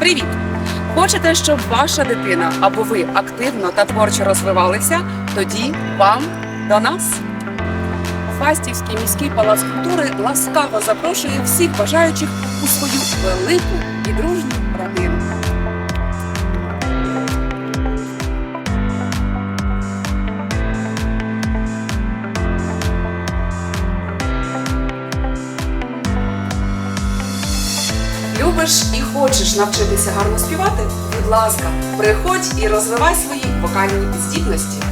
Привіт! Хочете, щоб ваша дитина або ви активно та творчо розвивалися? Тоді вам до нас. Фастівський міський палац культури ласкаво запрошує всіх бажаючих у свою велику і дружню родину. Любиш і хочеш навчитися гарно співати? Будь ласка, приходь і розвивай свої вокальні здібності.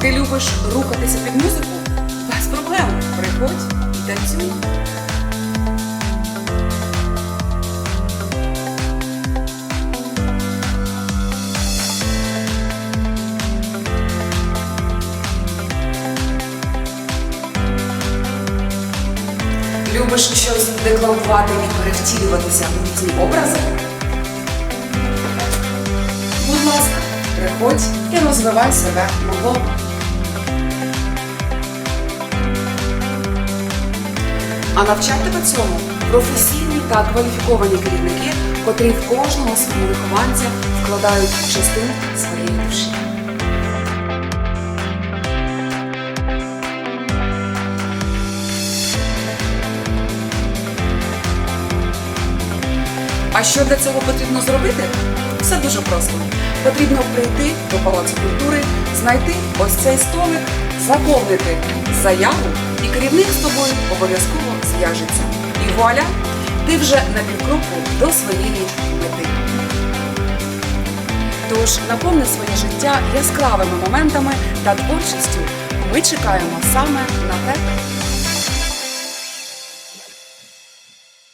Ти любиш рухатися під музику? Без проблем. Приходь і танцюй. Любиш щось декламувати і перевтілюватися у різні образи? Будь ласка, приходь і розвивай себе нового. А навчать тебе цьому професійні та кваліфіковані керівники, котрі в кожного свого вихованця вкладають частинку своєї душі. А що для цього потрібно зробити? Все дуже просто. Потрібно прийти до Палацу культури, знайти ось цей столик, заповнити заяву, і керівник з тобою обов'язково зв'яжеться. І вуаля, ти вже на півкроку до своєї мети. Тож наповни своє життя яскравими моментами та творчістю. Ми чекаємо саме на тебе.